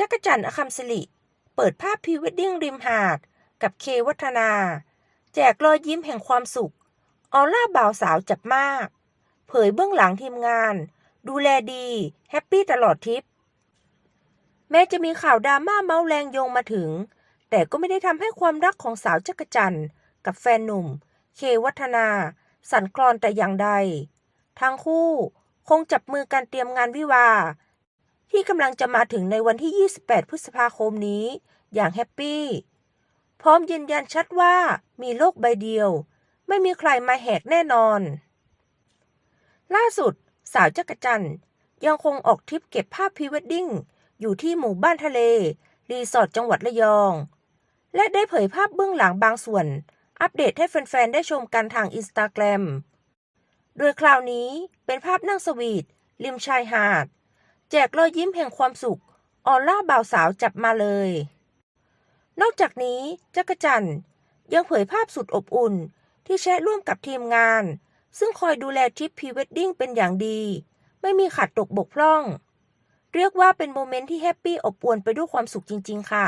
จักรจันทร์อคัมสิริ เปิดภาพพรีเวดดิ้งริมหาด กับเควัฒนา แจกรอยยิ้มแห่งความสุข ออร่าบ่าวสาวจับมาก เผยเบื้องหลังทีมงาน ดูแลดี แฮปปี้ตลอดทริป แม้จะมีข่าวดราม่าเมาแรงโยงมาถึง แต่ก็ไม่ได้ทำให้ความรักของสาวจักรจันทร์กับแฟนหนุ่ม เควัฒนา สั่นคลอนแต่อย่างใด ทั้งคู่คงจับมือกันเตรียมงานวิวา ที่กำลังจะมาถึงในวันที่ 28 พฤษภาคมนี้ อย่างแฮปปี้ พร้อมยืนยันชัดว่ามีโลกใบเดียว ไม่มีใครมาแหกแน่นอน ล่าสุด สาวจักรจันยังคงออกทริปเก็บภาพพรีเวดดิ้งอยู่ที่หมู่บ้านทะเล รีสอร์ทจังหวัดระยอง และได้เผยภาพเบื้องหลังบางส่วน อัปเดตให้แฟน ๆ ได้ชมกันทางอินสตาแกรมโดยคราวนี้เป็นภาพนั่งสวีทริมชายหาด แจกรอยยิ้มแห่งความสุข ออร่าบ่าวสาวจับมาเลย นอกจากนี้จักรจันทร์ยังเผยภาพสุดอบอุ่นที่แชร์ร่วมกับทีมงาน ซึ่งคอยดูแลทริปพรีเวดดิ้งเป็นอย่างดี ไม่มีขาดตกบกพร่อง เรียกว่าเป็นโมเมนต์ที่แฮปปี้อบอวลไปด้วยความสุขจริง ๆ ค่ะ